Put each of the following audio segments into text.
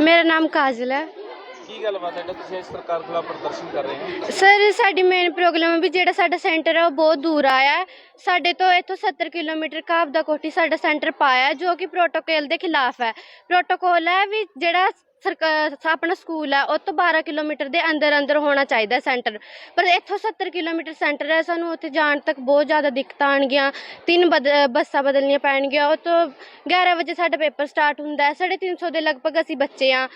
ਮੇਰਾ ਨਾਮ ਕਾਜਲ ਹੈ। ਕੀ ਗੱਲਬਾਤ ਹੈ? ਜਿਹੜਾ ਤੁਸੀਂ ਇਸ ਸਰਕਾਰ ਖਿਲਾਫ ਪ੍ਰਦਰਸ਼ਨ ਕਰ ਰਹੇ ਹੋ? ਸਰ ਸਾਡੀ ਮੇਨ ਪ੍ਰੋਬਲਮ ਹੈ ਵੀ ਜਿਹੜਾ ਸਾਡਾ ਸੈਂਟਰ ਹੈ ਉਹ ਬਹੁਤ ਦੂਰ ਆਇਆ ਹੈ। ਸਾਡੇ ਤੋਂ ਇੱਥੋਂ 70 ਕਿਲੋਮੀਟਰ ਕਾਬ ਦਾ ਕੋਠੀ ਸਾਡਾ ਸੈਂਟਰ ਪਾਇਆ ਹੈ, ਜੋ ਕਿ ਪ੍ਰੋਟੋਕੋਲ ਦੇ ਖਿਲਾਫ ਹੈ। ਪ੍ਰੋਟੋਕੋਲ ਹੈ ਵੀ ਜਿਹੜਾ ਸਰਕਾਰ ਆਪਣਾ ਸਕੂਲ ਹੈ ਉਹ ਤੋਂ 12 ਕਿਲੋਮੀਟਰ ਦੇ ਅੰਦਰ ਅੰਦਰ ਹੋਣਾ ਚਾਹੀਦਾ ਸੈਂਟਰ। ਪਰ ਇੱਥੋਂ 70 ਕਿਲੋਮੀਟਰ ਸੈਂਟਰ ਹੈ, ਸਾਨੂੰ ਉੱਥੇ ਜਾਣ ਤੱਕ ਬਹੁਤ ਜ਼ਿਆਦਾ ਦਿੱਕਤਾਂ ਆਣਗੀਆਂ ਤਿੰਨ ਬਦ, ਬੱਸਾਂ ਬਦਲਣੀਆਂ ਪੈਣਗੀਆਂ। ਉਹ ਤੋਂ 11 ਵਜੇ ਸਾਡਾ ਪੇਪਰ ਸਟਾਰਟ ਹੁੰਦਾ ਹੈ। 350 ਦੇ ਲਗਭਗ ਅਸੀਂ ਬੱਚੇ ਆ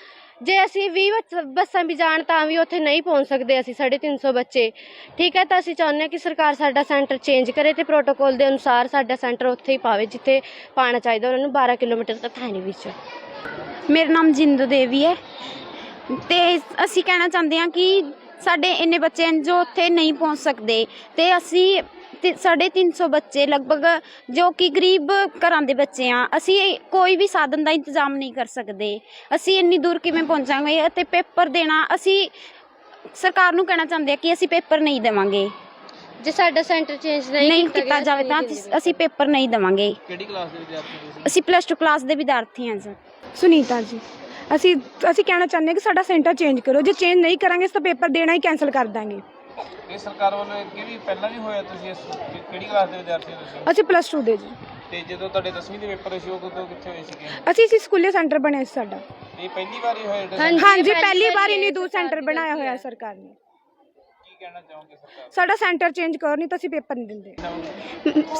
ਜੇ ਅਸੀਂ 20 ਬੱਚ- ਬੱਸਾਂ ਵੀ ਜਾਣ ਤਾਂ ਵੀ ਉੱਥੇ ਨਹੀਂ ਪਹੁੰਚ ਸਕਦੇ ਅਸੀਂ 350 ਬੱਚੇ। ਠੀਕ ਹੈ, ਤਾਂ ਅਸੀਂ ਚਾਹੁੰਦੇ ਹਾਂ ਕਿ ਸਰਕਾਰ ਸਾਡਾ ਸੈਂਟਰ ਚੇਂਜ ਕਰੇ ਤੇ ਪ੍ਰੋਟੋਕੋਲ ਦੇ ਅਨੁਸਾਰ ਸਾਡਾ ਸੈਂਟਰ ਉੱਥੇ ਹੀ ਪਾਵੇ, ਜਿੱਥੇ ਪਾਣਾ ਚਾਹੀਦਾ। ਉਹਨਾਂ ਨੂੰ 12 ਕਿਲੋਮੀਟਰ ਤੱਕ ਹੈ ਨਹੀਂ ਵਿੱਚ ਮੇਰਾ ਨਾਮ ਜਿੰਦੂ ਦੇਵੀ ਹੈ। ਤੇ ਅਸੀਂ ਕਹਿਣਾ ਚਾਹੁੰਦੇ ਹਾਂ ਕਿ ਸਾਡੇ ਇੰਨੇ ਬੱਚੇ ਹਨ ਜੋ ਉੱਥੇ ਨਹੀਂ ਪਹੁੰਚ ਸਕਦੇ। ਤੇ ਅਸੀਂ ਤੇ, ਸਾਢੇ ਤਿੰਨ ਸੌ ਬੱਚੇ ਲਗਭਗ ਜੋ ਕਿ ਗਰੀਬ ਘਰਾਂ ਦੇ ਬੱਚੇ ਆ ਅਸੀਂ ਕੋਈ ਵੀ ਸਾਧਨ ਦਾ ਇੰਤਜ਼ਾਮ ਨਹੀਂ ਕਰ ਸਕਦੇ। ਅਸੀਂ ਇੰਨੀ ਦੂਰ ਕਿਵੇਂ ਪਹੁੰਚਾਂਗੇ ਅਤੇ ਪੇਪਰ ਦੇਣਾ, ਅਸੀਂ ਸਰਕਾਰ ਨੂੰ ਕਹਿਣਾ ਚਾਹੁੰਦੇ ਹਾਂ ਕਿ ਅਸੀਂ ਪੇਪਰ ਨਹੀਂ ਦੇਵਾਂਗੇ। ਜੇ ਸਾਡਾ ਸੈਂਟਰ ਚੇਂਜ ਨਹੀਂ ਕੀਤਾ ਜਾਵੇ ਤਾਂ ਅਸੀਂ ਪੇਪਰ ਨਹੀਂ ਦੇਵਾਂਗੇ। ਕਿਹੜੀ ਕਲਾਸ ਦੇ ਵਿਦਿਆਰਥੀ ਤੁਸੀਂ? ਅਸੀਂ ਪਲੱਸ 2 ਕਲਾਸ ਦੇ ਵਿਦਿਆਰਥੀ ਹਾਂ ਸਰ ਸੁਨੀਤਾ ਜੀ ਅਸੀਂ ਅਸੀਂ ਕਹਿਣਾ ਚਾਹੁੰਦੇ ਹਾਂ ਕਿ ਸਾਡਾ ਸੈਂਟਰ ਚੇਂਜ ਕਰੋ। ਜੇ ਚੇਂਜ ਨਹੀਂ ਕਰਾਂਗੇ ਤਾਂ ਪੇਪਰ ਦੇਣਾ ਹੀ ਕੈਨਸਲ ਕਰ ਦਾਂਗੇ। ਇਹ ਸਰਕਾਰ ਵੱਲੋਂ ਅੱਗੇ ਵੀ ਪਹਿਲਾਂ ਵੀ ਹੋਇਆ ਤੁਸੀਂ ਇਸ ਕਿ- ਕਿਹੜੀ ਕਲਾਸ ਦੇ ਵਿਦਿਆਰਥੀ ਹੋ ਤੁਸੀਂ? ਅਸੀਂ ਪਲੱਸ 2 ਦੇ ਜੀ। ਤੇ ਜਦੋਂ ਤੁਹਾਡੇ 10ਵੀਂ ਦੇ ਪੇਪਰ ਸੀ ਉਦੋਂ ਤੋਂ ਕਿੱਥੇ ਹੋਏ ਸੀਗੇ? ਅਸੀਂ ਇਸੇ ਸਕੂਲੇ ਸੈਂਟਰ ਬਣਿਆ ਸੀ ਸਾਡਾ। ਇਹ ਪਹਿਲੀ ਵਾਰ ਹੀ ਹੋਇਆ ਜਿਹੜਾ ਹਾਂਜੀ। ਪਹਿਲੀ ਵਾਰ ਇਹ ਸਰਕਾਰ ਸੈਂਟਰ ਬਣਾਇਆ ਹੋਇਆ ਹੈ। ਸਰਕਾਰ ਨੇ। ਕੀ ਕਹਿਣਾ ਚਾਹੋਗੇ ਸਰਕਾਰ ਸਾਡਾ ਸੈਂਟਰ ਚੇਂਜ ਕਰੋ ਨਹੀਂ ਤਾਂ ਅਸੀਂ ਪੇਪਰ ਨਹੀਂ ਦਿੰਦੇ।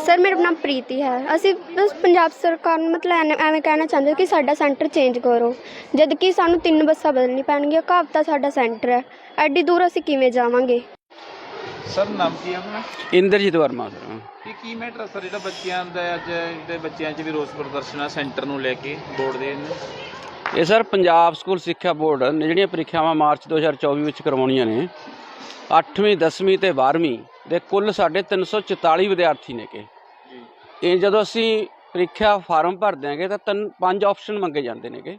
ਸਰ ਮੇਰਾ ਨਾਮ ਪ੍ਰੀਤੀ ਹੈ। ਅਸੀਂ ਬਸ ਪੰਜਾਬ ਸਰਕਾਰ ਨੂੰ ਮਤਲਬ ਐਵੇਂ- ਐਵੇਂ ਕਹਿਣਾ ਚਾਹੁੰਦੇ ਕਿ ਸਾਡਾ ਸੈਂਟਰ ਚੇਂਜ ਕਰੋ। ਜਦ ਕਿ ਸਾਨੂੰ ਤਿੰਨ ਬੱਸਾਂ ਬਦਲਣੀ ਪੈਣਗੀਆਂ ਕਾਬਤਾ ਸਾਡਾ ਸੈਂਟਰ ਹੈ। ਐਡੀ ਦੂਰ ਅਸੀਂ ਕਿਵੇਂ ਜਾਵਾਂਗੇ? ਸਰ ਨਾਮ ਕੀ ਹੈ ਆਪਣਾ? ਇੰਦਰਜੀਤ ਵਰਮਾ ਸਰ ਇਹ ਕੀ ਮੈਟਰ ਸਰ ਜਿਹੜਾ ਬੱਚਿਆਂ ਦਾ ਅੱਜ ਜਿਹੜੇ ਬੱਚਿਆਂ 'ਚ ਵੀ ਰੋਸ ਪ੍ਰਦਰਸ਼ਨ ਆ ਸੈਂਟਰ ਨੂੰ ਲੈ ਕੇ ਬੋਰਡ ਦੇ ਨੇ ਇਹ ਸਰ ਪੰਜਾਬ ਸਕੂਲ ਸਿੱਖਿਆ ਬੋਰਡ ਨੇ ਜਿਹੜੀਆਂ ਪ੍ਰੀਖਿਆਵਾਂ ਮਾਰਚ 2024 ਵਿੱਚ ਕਰਵਾਉਣੀਆਂ ਨੇ 8ਵੀਂ 10ਵੀਂ ਤੇ 12ਵੀਂ ਦੇ ਕੁੱਲ ਸਾਡੇ 344 ਵਿਦਿਆਰਥੀ ਨੇ ਕਿ ਇਹ ਜਦੋਂ ਅਸੀਂ ਪ੍ਰੀਖਿਆ ਫਾਰਮ ਭਰ ਦਿਆਂਗੇ ਤਾਂ ਤਿੰਨ ਪੰਜ ਆਪਸ਼ਨ ਮੰਗੇ ਜਾਂਦੇ ਨੇਗੇ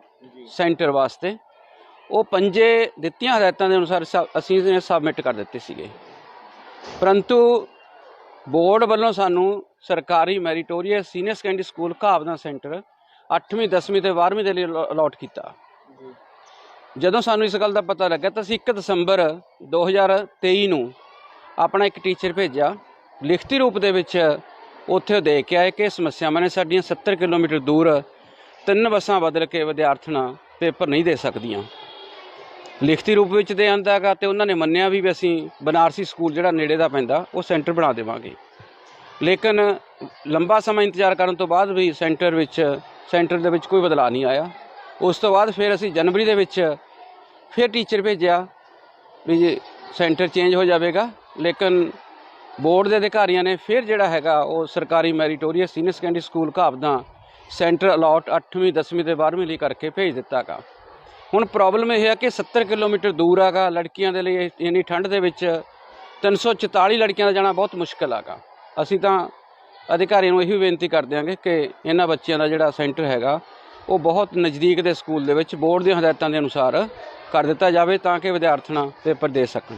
ਸੈਂਟਰ ਵਾਸਤੇ। ਉਹ ਪੰਜੇ ਦਿੱਤੀਆਂ ਹਦਾਇਤਾਂ ਦੇ ਅਨੁਸਾਰ ਅਸੀਂ ਇਹਨੇ ਸਬਮਿਟ ਕਰ ਦਿੱਤੇ ਸੀਗੇ। ਪਰੰਤੂ ਬੋਰਡ ਵੱਲੋਂ ਸਾਨੂੰ ਸਰਕਾਰੀ ਮੈਰੀਟੋਰੀਅਸ ਸੀਨੀਅਰ ਸੈਕੰਡਰੀ ਸਕੂਲ ਘਾਵਦਾ ਸੈਂਟਰ 8ਵੀਂ 10ਵੀਂ ਤੇ 12ਵੀਂ ਦੇ ਲਈ ਅਲਾਟ ਕੀਤਾ। ਜਦੋਂ ਸਾਨੂੰ ਇਸ ਗੱਲ ਦਾ ਪਤਾ ਲੱਗਾ ਤਾਂ ਅਸੀਂ 1 ਦਸੰਬਰ 2023 ਨੂੰ ਆਪਣਾ ਇੱਕ ਟੀਚਰ ਭੇਜਿਆ। ਲਿਖਤੀ ਰੂਪ ਦੇ ਵਿੱਚ ਉੱਥੇ ਉਹ ਦੇ ਕੇ ਆਏ ਕਿ ਸਮੱਸਿਆਵਾਂ ਨੇ ਸਾਡੀਆਂ 70 ਕਿਲੋਮੀਟਰ ਦੂਰ ਤਿੰਨ ਬੱਸਾਂ ਬਦਲ ਕੇ ਵਿਦਿਆਰਥਣਾਂ ਪੇਪਰ ਨਹੀਂ ਦੇ ਸਕਦੀਆਂ। ਲਿਖਤੀ ਰੂਪ ਵਿੱਚ ਦੇ ਆਂਦਾ ਹੈਗਾ ਤੇ ਉਹਨਾਂ ਨੇ ਮੰਨਿਆ ਵੀ ਅਸੀਂ ਬਨਾਰਸੀ ਸਕੂਲ ਜਿਹੜਾ ਨੇੜੇ ਦਾ ਪੈਂਦਾ, ਉਹ ਸੈਂਟਰ ਬਣਾ ਦੇਵਾਂਗੇ। ਲੇਕਿਨ ਲੰਬਾ ਸਮਾਂ ਇੰਤਜ਼ਾਰ ਕਰਨ ਤੋਂ ਬਾਅਦ ਵੀ ਸੈਂਟਰ ਵਿੱਚ, ਸੈਂਟਰ ਦੇ ਵਿੱਚ ਕੋਈ ਬਦਲਾਅ ਨਹੀਂ ਆਇਆ। ਉਸ ਤੋਂ ਬਾਅਦ ਫਿਰ ਅਸੀਂ ਜਨਵਰੀ ਦੇ ਵਿੱਚ ਫਿਰ ਟੀਚਰ ਭੇਜਿਆ ਵੀ ਜੀ ਸੈਂਟਰ ਚੇਂਜ ਹੋ ਜਾਵੇਗਾ। ਲੇਕਿਨ ਬੋਰਡ ਦੇ ਅਧਿਕਾਰੀਆਂ ਨੇ ਫਿਰ ਜਿਹੜਾ ਹੈਗਾ ਉਹ ਸਰਕਾਰੀ ਮੈਰੀਟੋਰੀਅਸ ਸੀਨੀਅਰ ਸੈਕੰਡਰੀ ਸਕੂਲ ਘਾਬਦਾ ਸੈਂਟਰ ਅਲਾਟ 8ਵੀਂ 10ਵੀਂ ਤੇ 12ਵੀਂ ਲਈ ਕਰਕੇ ਭੇਜ ਦਿੱਤਾਗਾ। ਹੁਣ ਪ੍ਰੋਬਲਮ ਇਹ ਹੈ ਕਿ 70 ਕਿਲੋਮੀਟਰ ਦੂਰ ਹੈਗਾ ਲੜਕੀਆਂ ਦੇ ਲਈ ਇੰਨੀ ਠੰਡ ਦੇ ਵਿੱਚ 344 ਲੜਕੀਆਂ ਦਾ ਜਾਣਾ ਬਹੁਤ ਮੁਸ਼ਕਲ ਹੈਗਾ ਅਸੀਂ ਤਾਂ ਅਧਿਕਾਰੀਆਂ ਨੂੰ ਇਹੀ ਬੇਨਤੀ ਕਰਦੇ ਹਾਂਗੇ ਕਿ ਇਹਨਾਂ ਬੱਚਿਆਂ ਦਾ ਜਿਹੜਾ ਸੈਂਟਰ ਹੈਗਾ ਉਹ ਬਹੁਤ ਨਜ਼ਦੀਕ ਦੇ ਸਕੂਲ ਦੇ ਵਿੱਚ ਬੋਰਡ ਦੀਆਂ ਹਦਾਇਤਾਂ ਦੇ ਅਨੁਸਾਰ ਕਰ ਦਿੱਤਾ ਜਾਵੇ ਤਾਂ ਕਿ ਵਿਦਿਆਰਥਣਾਂ ਪੇਪਰ ਦੇ ਸਕਣ।